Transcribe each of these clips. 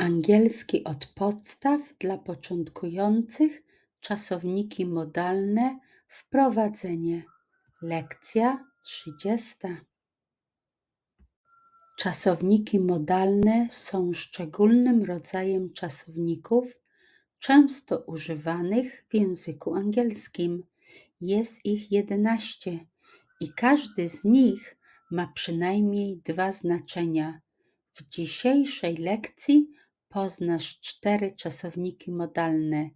Angielski od podstaw dla początkujących, czasowniki modalne, wprowadzenie. Lekcja 30. Czasowniki modalne są szczególnym rodzajem czasowników, często używanych w języku angielskim. Jest ich jedenaście i każdy z nich ma przynajmniej dwa znaczenia. W dzisiejszej lekcji poznasz cztery czasowniki modalne.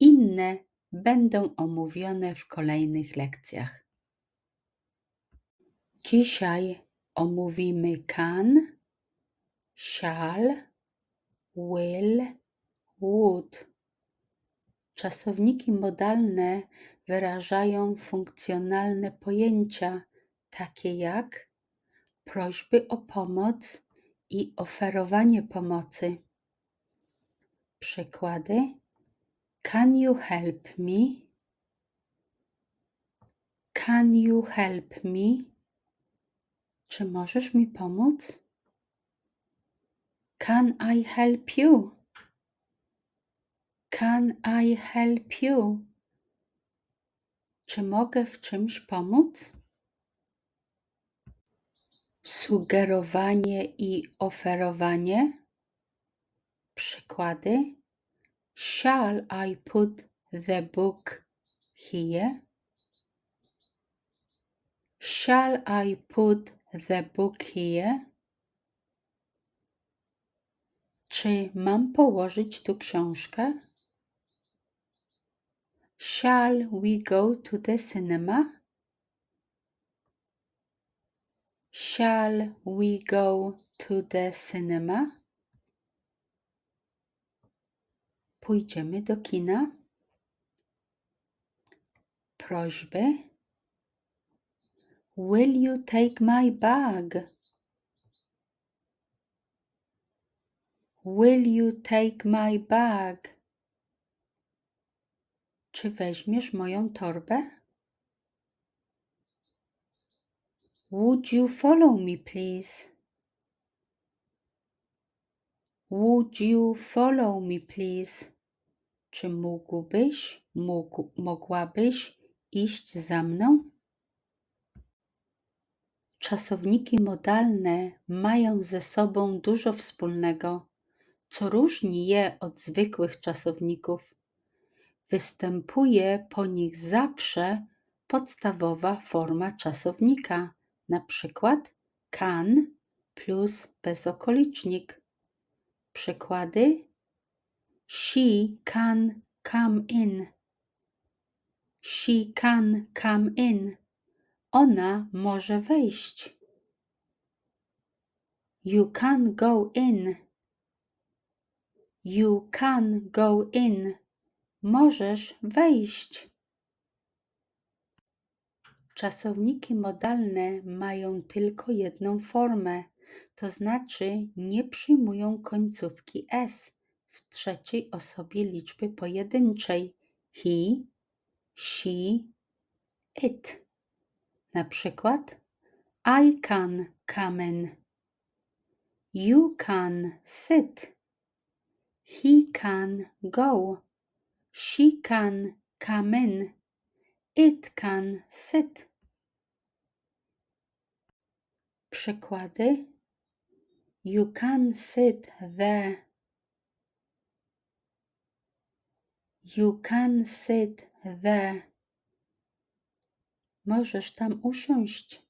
Inne będą omówione w kolejnych lekcjach. Dzisiaj omówimy can, shall, will, would. Czasowniki modalne wyrażają funkcjonalne pojęcia, takie jak prośby o pomoc i oferowanie pomocy. Przykłady: Can you help me? Can you help me? Czy możesz mi pomóc? Can I help you? Can I help you? Czy mogę w czymś pomóc? Sugerowanie i oferowanie. Przykłady. Shall I put the book here? Shall I put the book here? Czy mam położyć tu książkę? Shall we go to the cinema? Shall we go to the cinema? Pójdziemy do kina? Prośby. Will you take my bag? Will you take my bag? Czy weźmiesz moją torbę? Would you follow me, please? Would you follow me, please? Czy mógłbyś, mógł, mogłabyś iść za mną? Czasowniki modalne mają ze sobą dużo wspólnego, co różni je od zwykłych czasowników. Występuje po nich zawsze podstawowa forma czasownika, na przykład can plus bezokolicznik. Przykłady: She can come in. She can come in. Ona może wejść. You can go in. You can go in. Możesz wejść. Czasowniki modalne mają tylko jedną formę, to znaczy nie przyjmują końcówki s w trzeciej osobie liczby pojedynczej he, she, it. Na przykład I can come in. You can sit. He can go. She can come in. It can sit. Przykłady You can sit there. You can sit there. Możesz tam usiąść.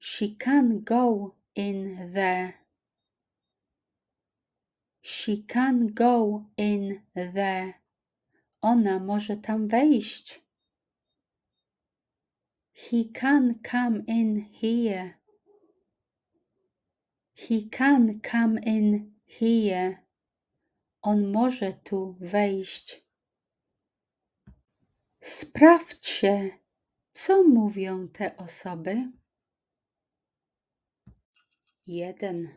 She can go in there. She can go in there. Ona może tam wejść. He can come in here. He can come in here. On może tu wejść. Sprawdźcie, co mówią te osoby? 1.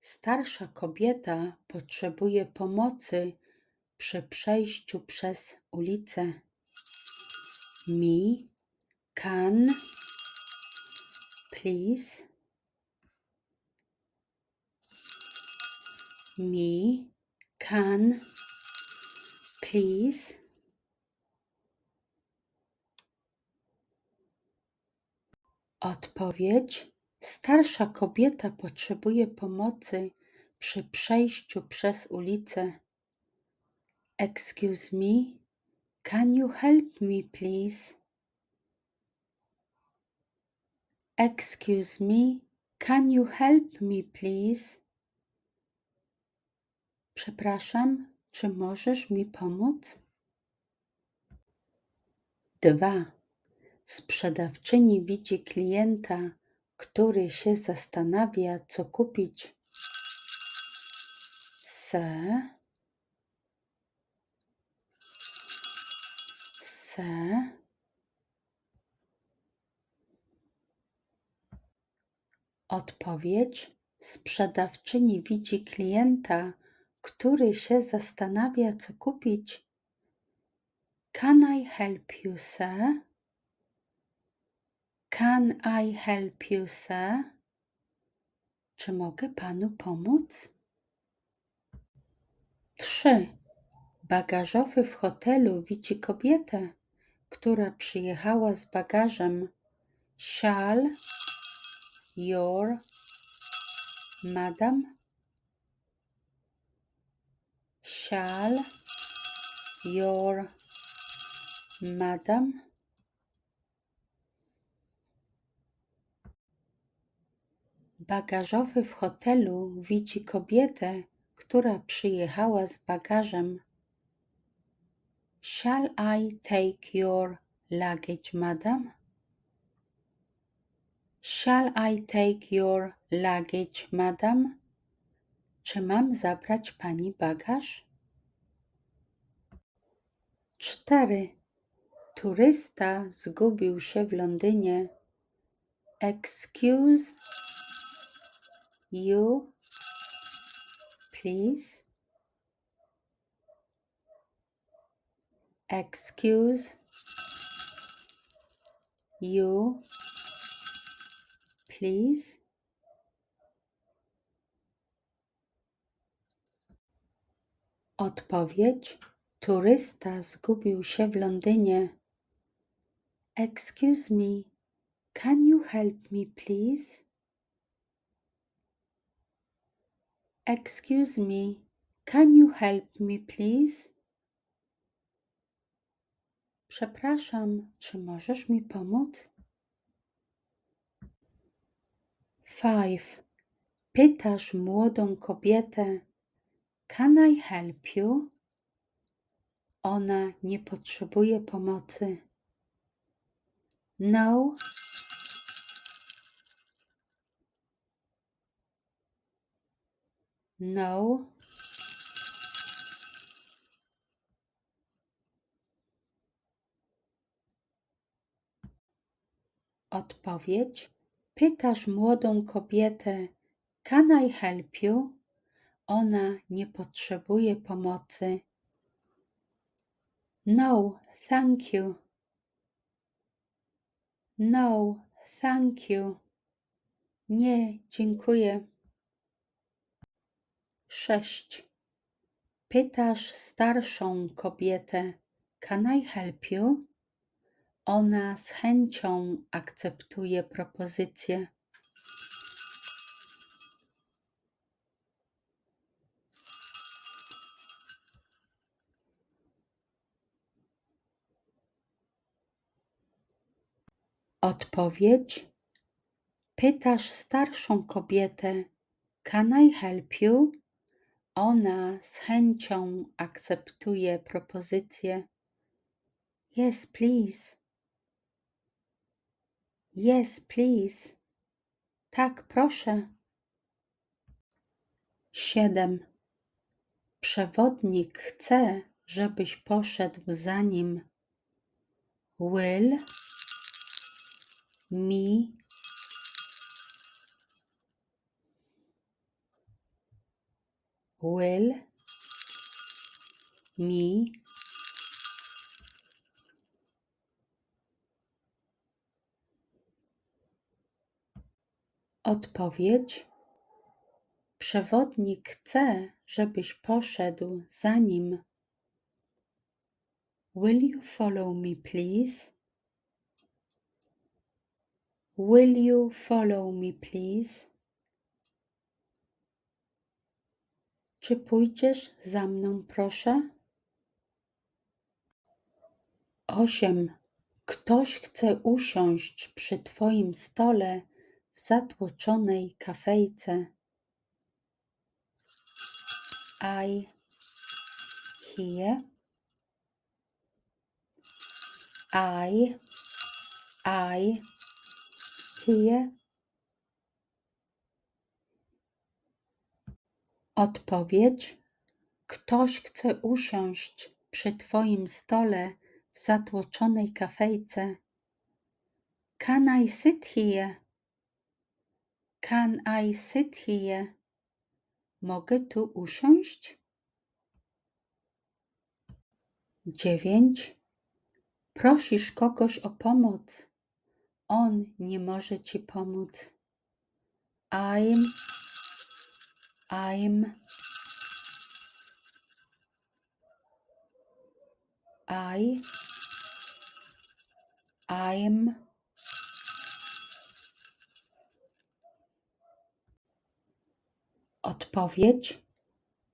Starsza kobieta potrzebuje pomocy przy przejściu przez ulicę. Me can please me, can, please. Odpowiedź. Starsza kobieta potrzebuje pomocy przy przejściu przez ulicę. Excuse me, can you help me please? Excuse me, can you help me please? Przepraszam, czy możesz mi pomóc? 2. Sprzedawczyni widzi klienta, który się zastanawia, co kupić. Se, se. Odpowiedź. Sprzedawczyni widzi klienta, który się zastanawia, co kupić. Can I help you, sir? Can I help you, sir? Czy mogę panu pomóc? 3. Bagażowy w hotelu widzi kobietę, która przyjechała z bagażem. Shall your madam shall your madam Bagażowy w hotelu widzi kobietę, która przyjechała z bagażem. Shall I take your luggage, madam? Shall I take your luggage, madam? Czy mam zabrać pani bagaż? 4. Turysta zgubił się w Londynie. Excuse you, please. Excuse you, please. Odpowiedź. Turysta zgubił się w Londynie. Excuse me, can you help me, please? Excuse me, can you help me, please? Przepraszam, czy możesz mi pomóc? 5. Pytasz młodą kobietę, Can I help you? Ona nie potrzebuje pomocy. No. No. Odpowiedź. Pytasz młodą kobietę, Can I help you? Ona nie potrzebuje pomocy. No, thank you. No, thank you. Nie, dziękuję. 6. Pytasz starszą kobietę, Can I help you? Ona z chęcią akceptuje propozycję. Odpowiedź. Pytasz starszą kobietę, Can I help you? Ona z chęcią akceptuje propozycję. Yes, please. Yes, please. Tak, proszę. 7. Przewodnik chce, żebyś poszedł za nim. Will me will me Odpowiedź. Przewodnik chce, żebyś poszedł za nim. Will you follow me, please? Will you follow me, please? Czy pójdziesz za mną, proszę? 8. Ktoś chce usiąść przy Twoim stole w zatłoczonej kafejce. I hear. I, I hear. Odpowiedź. Ktoś chce usiąść przy Twoim stole w zatłoczonej kafejce. Can I sit here? Can I sit here? Mogę tu usiąść? 9. Prosisz kogoś o pomoc. On nie może ci pomóc. I'm, I'm, I, I'm. Odpowiedź.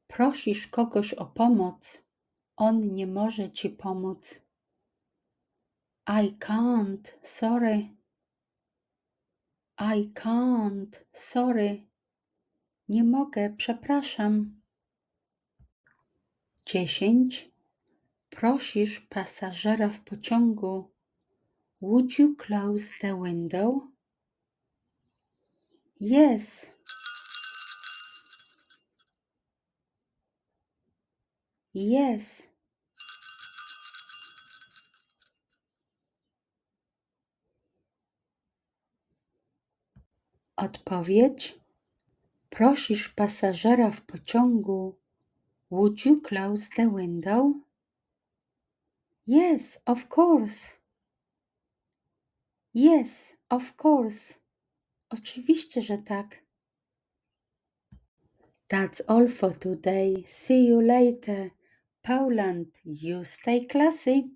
Prosisz kogoś o pomoc. On nie może ci pomóc. I can't, sorry. I can't, sorry. Nie mogę, przepraszam. 10. Prosisz pasażera w pociągu. Would you close the window? Yes. Yes. Odpowiedź. Prosisz pasażera w pociągu. Would you close the window? Yes, of course. Yes, of course. Oczywiście, że tak. That's all for today. See you later. Poland, you stay classy.